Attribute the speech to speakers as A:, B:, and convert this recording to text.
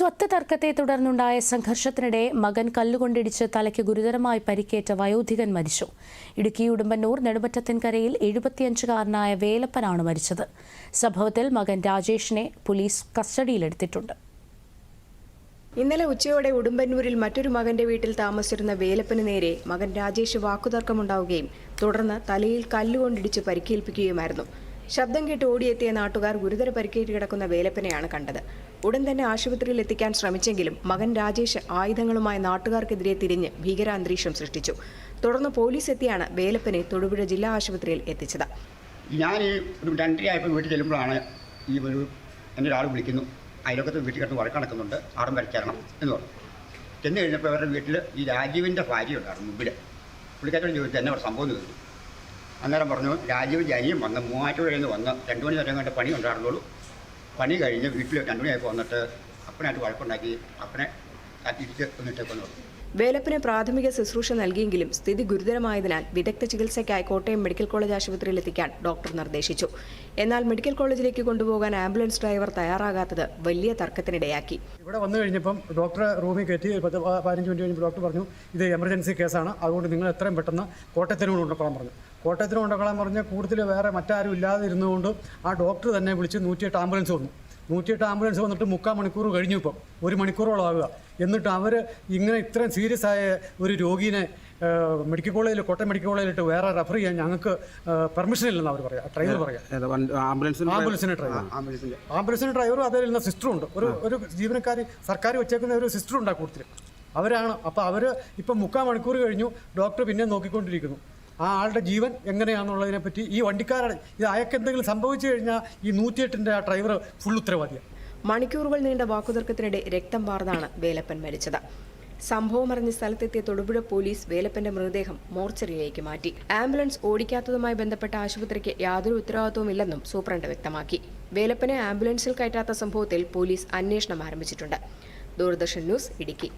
A: സ്വത്ത് തർക്കത്തെ തുടർന്നുണ്ടായ സംഘർഷത്തിനിടെ മകൻ കല്ലുകൊണ്ടിടിച്ച് തലയ്ക്ക് ഗുരുതരമായി പരിക്കേറ്റ വയോധികൻ മരിച്ചു. ഇടുക്കി ഉടുമ്പന്നൂർ നെടുമറ്റത്തിൻകരയിൽ എഴുപത്തിയഞ്ചുകാരനായ വേലപ്പനാണ് മരിച്ചത്. സംഭവത്തിൽ മകൻ രാജേഷിനെ പോലീസ് കസ്റ്റഡിയിലെടുത്തിട്ടുണ്ട്.
B: ഇന്നലെ ഉച്ചയോടെ ഉടുമ്പന്നൂരിൽ മറ്റൊരു മകന്റെ വീട്ടിൽ താമസിച്ചിരുന്ന വേലപ്പന് നേരെ മകൻ രാജേഷ് വാക്കുതർക്കമുണ്ടാവുകയും തുടർന്ന് തലയിൽ കല്ലുകൊണ്ടിടിച്ച് പരിക്കേൽപ്പിക്കുകയുമായിരുന്നു. ശബ്ദം കേട്ട് ഓടിയെത്തിയ നാട്ടുകാർ ഗുരുതര പരിക്കേറ്റ് കിടക്കുന്ന വേലപ്പനെയാണ് കണ്ടത്. ഉടൻ തന്നെ ആശുപത്രിയിൽ എത്തിക്കാൻ ശ്രമിച്ചെങ്കിലും മകൻ രാജേഷ് ആയുധങ്ങളുമായി നാട്ടുകാർക്കെതിരെ തിരിഞ്ഞ് ഭീകരാന്തരീക്ഷം സൃഷ്ടിച്ചു. തുടർന്ന് പോലീസ് എത്തിയാണ് വേലപ്പനെ തൊടുപുഴ ജില്ലാ ആശുപത്രിയിൽ എത്തിച്ചത്.
C: ഞാൻ ഈ ഒരു രണ്ടരയായപ്പോൾ വീട്ടിൽ ചെല്ലുമ്പോഴാണ് ഈ ഒരു എന്റെ ഒരാൾ വിളിക്കുന്നു. അയൽവക്കത്ത് വീട്ടിൽ കിടന്ന് വഴക്ക് നടക്കുന്നുണ്ട്. ആറും വരയ്ക്കണം എന്ന് പറഞ്ഞു. ചെന്ന് കഴിഞ്ഞപ്പോൾ അവരുടെ വീട്ടിൽ ഈ രാജീവിന്റെ ഭാര്യ ഉണ്ടായിരുന്നു മുമ്പിൽ. പുള്ളിക്കാരോട് ചോദിച്ചു എന്നെ അവിടെ സംഭവം ചോദിച്ചു അന്നേരം പറഞ്ഞു രാജീവ് ജനിയും വന്ന് മൂവാറ്റുപുഴയിൽ നിന്ന് വന്ന് രണ്ടു മണി നേരം കണ്ട് പണി ഉണ്ടായിരുന്നുള്ളൂ. പണി കഴിഞ്ഞ് വീട്ടിൽ രണ്ടു മണിയായപ്പോൾ വന്നിട്ട് അപ്പനായിട്ട് വഴക്കുണ്ടാക്കി അപ്പനെ വന്നിട്ടേക്കൊന്നു പറഞ്ഞു.
B: വേലപ്പന് പ്രാഥമിക ശുശ്രൂഷ നൽകിയെങ്കിലും സ്ഥിതി ഗുരുതരമായതിനാൽ വിദഗ്ധ ചികിത്സയ്ക്കായി കോട്ടയം മെഡിക്കൽ കോളേജ് ആശുപത്രിയിൽ എത്തിക്കാൻ ഡോക്ടർ നിർദ്ദേശിച്ചു. എന്നാൽ മെഡിക്കൽ കോളേജിലേക്ക് കൊണ്ടുപോകാൻ ആംബുലൻസ് ഡ്രൈവർ തയ്യാറാകാത്തത് വലിയ തർക്കത്തിനിടയാക്കി.
D: ഇവിടെ വന്നു കഴിഞ്ഞപ്പം ഡോക്ടറെ റൂമിൽ കയറ്റി പത്ത് പതിനഞ്ച് മിനിറ്റ് കഴിഞ്ഞപ്പോൾ ഡോക്ടർ പറഞ്ഞു ഇത് എമർജൻസി കേസാണ്. അതുകൊണ്ട് നിങ്ങൾ എത്രയും പെട്ടെന്ന് കോട്ടയത്തിന് കൊണ്ടുപോകാൻ പറഞ്ഞു. കോട്ടയത്തിന് കൊണ്ടുപോകാൻ പറഞ്ഞ് കൂടുതൽ വേറെ മറ്റാരും ഇല്ലാതെ ഇരുന്നുകൊണ്ട് ആ ഡോക്ടർ തന്നെ വിളിച്ച് നൂറ്റിയെട്ട് ആംബുലൻസ് വന്നു. നൂറ്റിയെട്ട് ആംബുലൻസ് വന്നിട്ട് മുക്കാൽ മണിക്കൂർ കഴിഞ്ഞു ഇപ്പം. ഒരു മണിക്കൂറോളം ആകുക എന്നിട്ട് അവർ ഇങ്ങനെ ഇത്രയും സീരിയസ് ആയ ഒരു രോഗീനെ മെഡിക്കൽ കോളേജിൽ കോട്ടയം മെഡിക്കൽ കോളേജിലിട്ട് വേറെ റെഫർ ചെയ്യാൻ ഞങ്ങൾക്ക് പെർമിഷൻ ഇല്ലെന്ന് അവർ പറയാം ഡ്രൈവർ പറയാം.
E: ആംബുലൻസിന്
D: ആംബുലൻസിന് ഡ്രൈവർ ആംബുലൻസിന് ഡ്രൈവറും അതിൽ ഇരുന്ന സിസ്റ്ററും ഉണ്ട്. ഒരു ഒരു ജീവനക്കാർ സർക്കാർ വെച്ചേക്കുന്ന ഒരു സിസ്റ്ററും ഉണ്ട് ആ കൂട്ടത്തിൽ അവരാണ്. അപ്പോൾ അവർ ഇപ്പം മുക്കാൽ മണിക്കൂർ കഴിഞ്ഞു. ഡോക്ടർ പിന്നെ നോക്കിക്കൊണ്ടിരിക്കുന്നു. ആ ആളുടെ ജീവൻ എങ്ങനെയാണെന്നുള്ളതിനെ പറ്റി ഈ വണ്ടിക്കാരുടെ ഇത് അയാൾക്ക് എന്തെങ്കിലും സംഭവിച്ചു കഴിഞ്ഞാൽ ഈ നൂറ്റിയെട്ടിന്റെ ആ ഡ്രൈവർ ഫുൾ ഉത്തരവാദിയാണ്
B: മണിക്കൂറുകൾ നീണ്ട വാക്കുതർക്കത്തിനിടെ രക്തം വാർന്നാണ് വേലപ്പൻ മരിച്ചത്. അറിഞ്ഞ സ്ഥലത്തെത്തിയ തൊടുപുഴ പോലീസ് വേലപ്പന്റെ മൃതദേഹം മോർച്ചറിയിലേക്ക് മാറ്റി. ആംബുലൻസ് ഓടിക്കാത്തതുമായി ബന്ധപ്പെട്ട ആശുപത്രിക്ക് യാതൊരു ഉത്തരവാദിത്വമില്ലെന്നും സൂപ്രണ്ട് വ്യക്തമാക്കി. വേലപ്പനെ ആംബുലൻസിൽ കയറ്റാത്ത സംഭവത്തിൽ പോലീസ് അന്വേഷണം ആരംഭിച്ചിട്ടുണ്ട്. ദൂരദർശൻ ന്യൂസ് ഇടുക്കി.